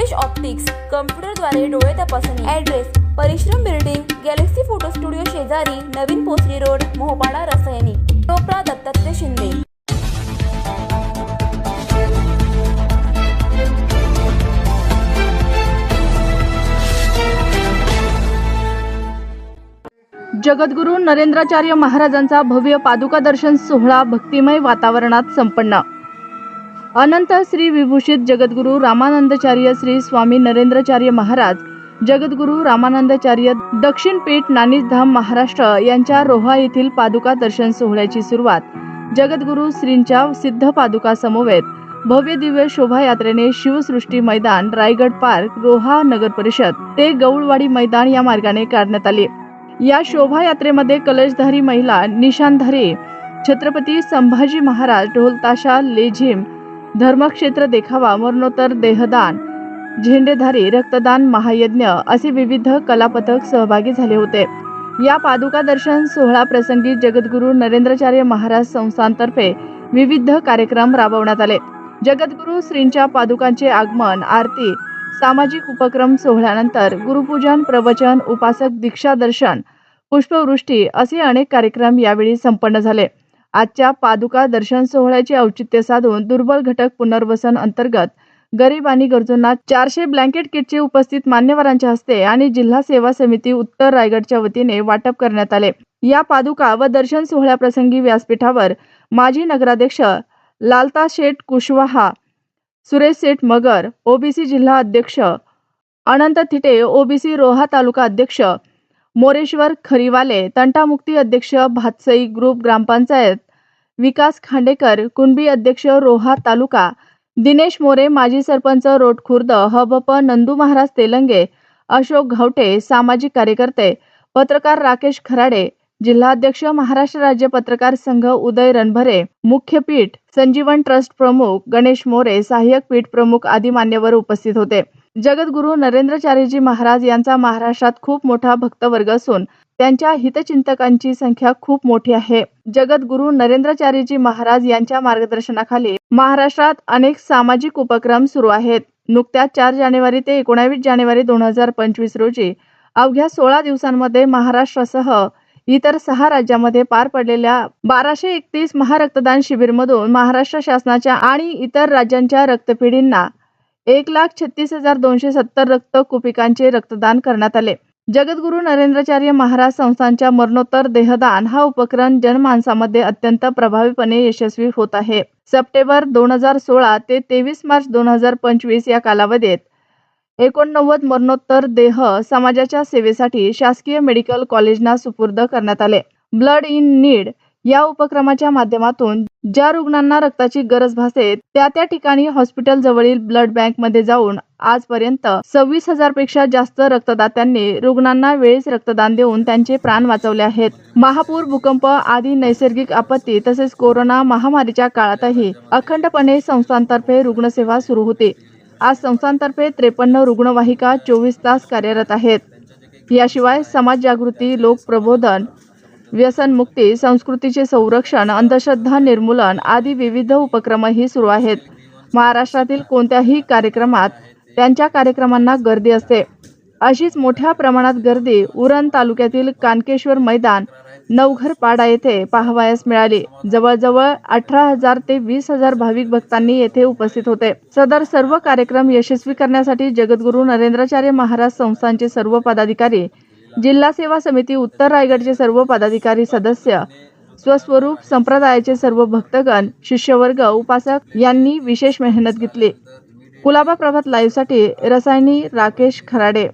Rupesh optics कम्प्युटरद्वारे डोळे तपासणी. Address परिश्रम बिल्डिंग गॅलेक्सी फोटो स्टुडिओ शेजारी नवीन पोसरी रोड मोहपाडा रसायनी. टोपरा दत्तात्रय शिंदे. जगद्गुरू नरेंद्राचार्य महाराजांचा भव्य पादुका दर्शन सोहळा भक्तिमय वातावरणात संपन्न. अनंत श्री विभूषित जगद्गुरू रामानंदचार्य श्री स्वामी नरेंद्रचार्य महाराज जगद्गुरू रामानंदचार्य दक्षिण पीठ नानिजधाम महाराष्ट्र यांच्या रोहा येथील पादुका दर्शन सोहळ्याची सुरुवात जगद्गुरू श्रींच्या सिद्ध पादुका समवेत भव्य दिव्य शोभायात्रेने शिवसृष्टी मैदान रायगड पार्क रोहा नगर परिषद ते गौळवाडी मैदान या मार्गाने काढण्यात आले. या शोभायात्रेमध्ये कलशधारी महिला निशानधारी छत्रपती संभाजी महाराज ढोलताशा लेझिम धर्मक्षेत्र देखावा मरणोत्तर देहदान झेंडेधारी रक्तदान महायज्ञ असे विविध कलापथक सहभागी झाले होते. या पादुका दर्शन सोहळा प्रसंगी जगद्गुरू नरेंद्रचार्य महाराज संस्थांतर्फे विविध कार्यक्रम राबवण्यात आले. जगद्गुरू श्रींच्या पादुकांचे आगमन आरती सामाजिक उपक्रम सोहळ्यानंतर गुरुपूजन प्रवचन उपासक दीक्षा दर्शन पुष्पवृष्टी असे अनेक कार्यक्रम यावेळी संपन्न झाले. आजच्या पादुका दर्शन सोहळ्याचे औचित्य साधून दुर्बल घटक पुनर्वसन अंतर्गत गरीब आणि गरजूंना चारशे ब्लँकेट किटचे उपस्थित मान्यवरांच्या हस्ते आणि जिल्हा सेवा समिती उत्तर रायगडच्या वतीने वाटप करण्यात आले. या पादुका व दर्शन सोहळ्याप्रसंगी व्यासपीठावर माजी नगराध्यक्ष लालता शेठ कुशवाहा सुरेश शेठ मगर ओबीसी जिल्हा अध्यक्ष अनंत थिटे ओबीसी रोहा तालुका अध्यक्ष मोरेश्वर खरीवाले तंटामुक्ती अध्यक्ष भातसई ग्रुप ग्रामपंचायत विकास खांडेकर कुणबी अध्यक्ष रोहा तालुका दिनेश मोरे माजी सरपंच रोटखुर्द हबप नंदू महाराज तेलंगे अशोक घावटे सामाजिक कार्यकर्ते पत्रकार राकेश खराडे जिल्हाध्यक्ष महाराष्ट्र राज्य पत्रकार संघ उदय रणभरे मुख्य पीठ संजीवन ट्रस्ट प्रमुख गणेश मोरे सहाय्यक पीठ प्रमुख आदी मान्यवर उपस्थित होते. जगद्गुरू नरेंद्रचार्यजी महाराज यांचा महाराष्ट्रात खूप मोठा भक्तवर्ग असून त्यांच्या हितचिंतकांची संख्या खूप मोठी आहे. जगद्गुरू नरेंद्रचार्यजी महाराज यांच्या मार्गदर्शनाखाली महाराष्ट्रात अनेक सामाजिक उपक्रम सुरू आहेत. नुकत्याच चार जानेवारी ते एकोणावीस जानेवारी दोन हजार पंचवीस रोजी अवघ्या सोळा दिवसांमध्ये महाराष्ट्रासह इतर सहा राज्यामध्ये पार पडलेल्या बाराशे एकतीस महारक्तदान शिबिरमधून महाराष्ट्र शासनाच्या आणि इतर राज्यांच्या रक्तपेढींना एक लाख छत्तीस हजार दोनशे सत्तर रक्त कुपिकांचे रक्तदान करण्यात आले. जगद्गुरू नरेंद्राचार्य महाराज संस्थांच्या मरणोत्तर देहदान हा उपक्रम जनमानसामध्ये अत्यंत प्रभावीपणे यशस्वी होत आहे. सप्टेंबर दोन हजार सोळा ते तेवीस मार्च दोन हजार पंचवीस या कालावधीत एकोणनव्वद मरणोत्तर देह समाजाच्या सेवेसाठी शासकीय मेडिकल कॉलेजना सुपूर्द करण्यात आले. ब्लड इन नीड या उपक्रमाच्या माध्यमातून ज्या रुग्णांना रक्ताची गरज भासेल त्या त्या ठिकाणी हॉस्पिटल जवळील ब्लड बँकमध्ये जाऊन आजपर्यंत सव्वीस हजारपेक्षा जास्त रक्तदात्यांनी रुग्णांना वेळेस रक्तदान देऊन त्यांचे प्राण वाचवले आहेत. महापूर भूकंप आदी नैसर्गिक आपत्ती तसेच कोरोना महामारीच्या काळातही अखंडपणे संस्थांतर्फे रुग्णसेवा सुरू होती. आज संस्थांतर्फे त्रेपन्न रुग्णवाहिका चोवीस तास कार्यरत आहेत. याशिवाय समाज जागृती लोक प्रबोधन व्यसनमुक्ती संस्कृतीचे संरक्षण अंधश्रद्धा निर्मूलन आदी विविध उपक्रमही सुरू आहेत. महाराष्ट्रातील कोणत्याही कार्यक्रमात त्यांच्या कार्यक्रमांना गर्दी असते. अशीच मोठ्या प्रमाणात गर्दी उरण तालुक्यातील कानकेश्वर मैदान नवघरपाडा येथे पाहावयास मिळाली. जवळजवळ अठरा हजार ते वीस हजार भाविक भक्तांनी येथे उपस्थित होते. सदर सर्व कार्यक्रम यशस्वी करण्यासाठी जगद्गुरू नरेंद्राचार्य महाराज संस्थांचे सर्व पदाधिकारी जिल्हा सेवा समिती उत्तर रायगडचे सर्व पदाधिकारी सदस्य स्वस्वरूप संप्रदायाचे सर्व भक्तगण शिष्यवर्ग उपासक यांनी विशेष मेहनत घेतली. कुलाबा प्रभात लाईव्हसाठी रसायनी राकेश खराडे.